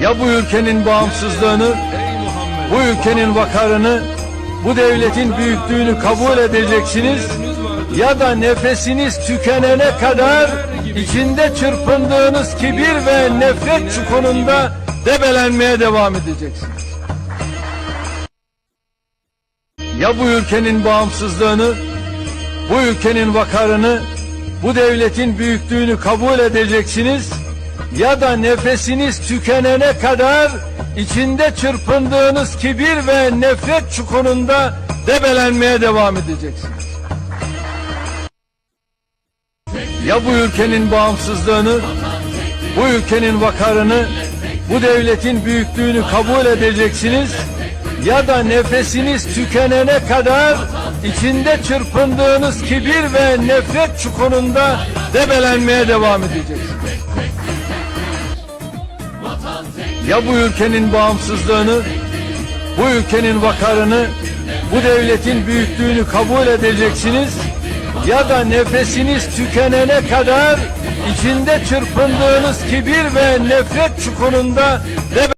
Ya bu ülkenin bağımsızlığını, bu ülkenin vakarını, bu devletin büyüklüğünü kabul edeceksiniz ya da nefesiniz tükenene kadar içinde çırpındığınız kibir ve nefret çukurunda debelenmeye devam edeceksiniz. Ya bu ülkenin bağımsızlığını, bu ülkenin vakarını, bu devletin büyüklüğünü kabul edeceksiniz ya da nefesiniz tükenene kadar içinde çırpındığınız kibir ve nefret çukurunda debelenmeye devam edeceksiniz. Ya bu ülkenin bağımsızlığını, bu ülkenin vakarını, bu devletin büyüklüğünü kabul edeceksiniz ya da nefesiniz tükenene kadar içinde çırpındığınız kibir ve nefret çukurunda debelenmeye devam edeceksiniz. Ya bu ülkenin bağımsızlığını, bu ülkenin vakarını, bu devletin büyüklüğünü kabul edeceksiniz ya da nefesiniz tükenene kadar içinde çırpındığınız kibir ve nefret çukurunda